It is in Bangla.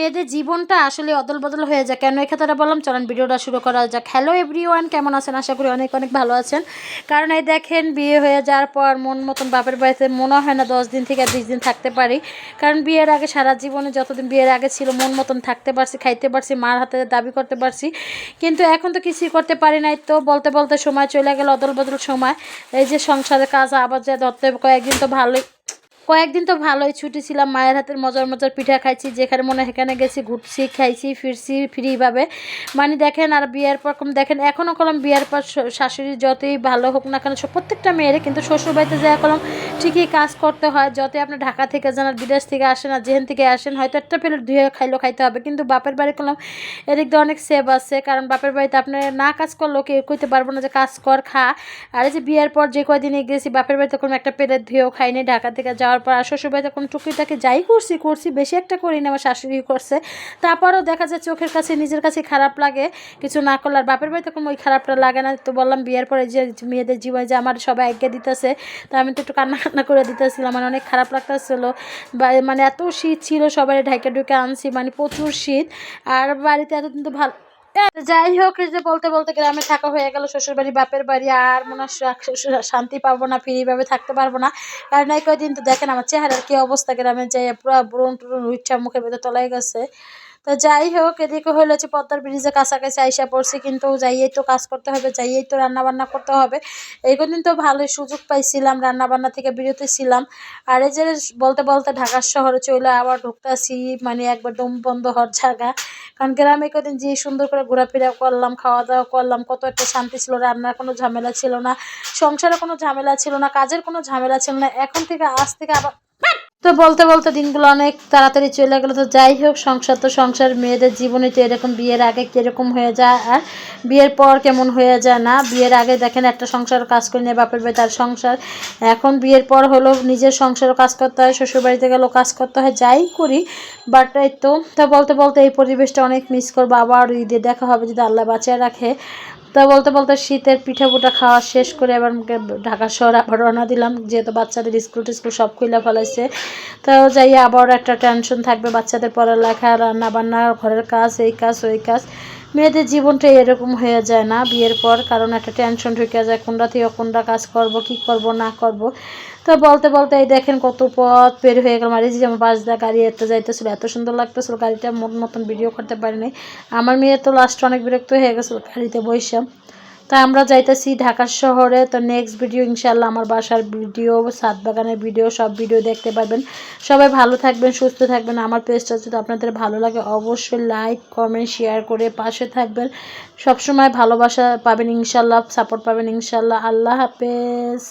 মেয়েদের জীবনটা আসলে অদল বদল হয়ে যায়। কেন এই কথাটা বললাম? চলেন ভিডিওটা শুরু করা যাক। হ্যালো এভরিওয়ান কেমন আছেন? আশা করি অনেক অনেক ভালো আছেন। কারণ এই দেখেন, বিয়ে হয়ে যাওয়ার পর মন মতন বাপের বাড়িতে মনে হয় না দশ দিন থেকে বিশ দিন থাকতে পারি। কারণ বিয়ের আগে সারা জীবনে যতদিন বিয়ের আগে ছিল, মন মতন থাকতে পারছি, খাইতে পারছি, মার হাতে দাবি করতে পারছি। কিন্তু এখন তো কিছুই করতে পারি নাই। তো বলতে বলতে সময় চলে গেল অদল বদল সময়। এই যে সংসারের কাজ আবার যা ধরতে কয়েকদিন তো ভালোই কয়েকদিন তো ভালোই ছুটি ছিলাম, মায়ের হাতের মজার মজার পিঠা খাইছি, যেখানে মনে সেখানে গেছি, ঘুরছি, খাইছি, ফিরছি ফ্রিভাবে। মানে দেখেন আর বিয়ের পর কম দেখেন এখনও কলম বিয়ের পর শাশুড়ি যতই ভালো হোক না কেন প্রত্যেকটা মেয়ের কিন্তু শ্বশুরবাড়িতে যা কলম ঠিকই কাজ করতে হয়, যতই আপনি ঢাকা থেকে যান আর বিদেশ থেকে আসেন আর যেখান থেকে আসেন, হয়তো একটা প্লেট ধুয়ে খাইলেও খাইতে হবে। কিন্তু বাপের বাড়ি কলম এদিক দিয়ে অনেক সেভ আছে, কারণ বাপের বাড়িতে আপনি না কাজ করলেও কেউ কইতে পারব না যে কাজ কর, খা। আর এই যে বিয়ের পর যে কয়দিনে গেছি, বাপের বাড়িতে কোনো একটা প্লেট ধুয়েও খাইনি, ঢাকা থেকে যাওয়ার পর আর শ্বশুর বাড়িতে কোনো টুকিটাকি যাই করছি করছি, বেশি একটা করিনি, আমার শাশুড়ি করছে। তারপরেও দেখা যায় চোখের কাছে, নিজের কাছে খারাপ লাগে, কিছু না করলে আর বাপের বাড়িতে কোনো ওই খারাপটা লাগে না। তো বললাম, বিয়ের পরে যে মেয়েদের জীবনে যে আমার সবাই আজ্ঞা দিতেছে, তো আমি তো একটু কান্না কান্না করে দিতেছিলাম মানে অনেক খারাপ লাগতেছিল। মানে এত শীত ছিল, সবাই ঢাকা ঢুকে আনছি মানে প্রচুর শীত। আর বাড়িতে এতদিন তো ভালো যাই হোক, এই যে বলতে বলতে গ্রামে থাকা হয়ে গেল শ্বশুর বাড়ি বাপের বাড়ি, আর মনে হয় শান্তি পাবো না ফ্রিভাবে থাকতে পারব না। কারণ এই কয়দিন তো দেখেন আমার চেহারার কি অবস্থা, গ্রামে যাই পুরো ব্রণ টুরন উচ্চা মুখের ভেতর তলাই গেছে। তো যাই হোক, এদিকে হইল যে পদ্মার ব্রিজে কাছাকাছি আইসা পড়ছি, কিন্তু যাইয়েই তো কাজ করতে হবে, যাইয়েই তো রান্নাবান্না করতে হবে। এই কদিন তো ভালোই সুযোগ পাইছিলাম, রান্নাবান্না থেকে বিরতি ছিলাম। আর এই যে বলতে বলতে ঢাকার শহরে চলে আবার ঢুকতেছি মানে একবার দম বন্ধ হওয়ার জায়গা। কারণ গ্রামে কদিন যে সুন্দর করে ঘোরাফেরা করলাম খাওয়া দাওয়া করলাম, কত একটা শান্তি ছিল, রান্নার কোনো ঝামেলা ছিল না, সংসারে কোনো ঝামেলা ছিল না, কাজের কোনো ঝামেলা ছিল না। এখন থেকে আজ থেকে আবার তো বলতে বলতে দিনগুলো অনেক তাড়াতাড়ি চলে গেলো। তো যাই হোক, সংসার তো সংসার, মেয়েদের জীবনে তো এরকম বিয়ের আগে কীরকম হয়ে যায়, আর বিয়ের পর কেমন হয়ে যায় না? বিয়ের আগে দেখেন একটা সংসার কাজ করে নিয়ে বাপের বাড়ি তার সংসার। এখন বিয়ের পর হলো নিজের সংসারও কাজ করতে হয়, শ্বশুরবাড়িতে গেলেও কাজ করতে হয়, যাই করি বাট এই তো, তা বলতে বলতে এই পরিবেশটা অনেক মিস করব। আবার ঈদে দেখা হবে, যদি আল্লাহ বাঁচিয়ে রাখে। তো বলতে বলতে শীতের পিঠা পুঠা খাওয়া শেষ করে এবার ঢাকা শহর আবার রওনা দিলাম, যেহেতু বাচ্চাদের স্কুল টিস্কুল সব খুলে ফেলাইছে। তো যাই আবার একটা টেনশন থাকবে বাচ্চাদের পড়ালেখা রান্না বান্না ঘরের কাজ, এই কাজ, ওই কাজ। মেয়েদের জীবনটা এরকম হয়ে যায় না, বিয়ের পর কারণ একটা টেনশন ঢুকে যায়, কোনটা থেকে কোনটা কাজ করব, কি করব, না করব। তো বলতে বলতে এই দেখেন কত পথ বের হয়ে গেল এই যে আমার বাস দা গাড়ি এত যাইতেছিল, এত সুন্দর লাগতেছিল, গাড়িটা মন মতন ভিডিও করতে পারিনি। আমার মেয়ে তো লাস্ট অনেক বিরক্ত হয়ে গেছিল গাড়িতে বসে তা আমরা যাইতেছি ঢাকা শহরে। তো নেক্সট ভিডিও ইনশাল্লাহ আমার বাসার ভিডিও সাত বাগানের ভিডিও সব ভিডিও দেখতে পারবেন। সবাই ভালো থাকবেন, সুস্থ থাকবেন। আমার পেজটা যদি আপনাদের ভালো লাগে, অবশ্যই লাইক কমেন্ট শেয়ার করে পাশে থাকবেন। সবসময় ভালোবাসা পাবেন ইনশাল্লাহ সাপোর্ট পাবেন ইনশাল্লাহ আল্লাহ হাফেজ।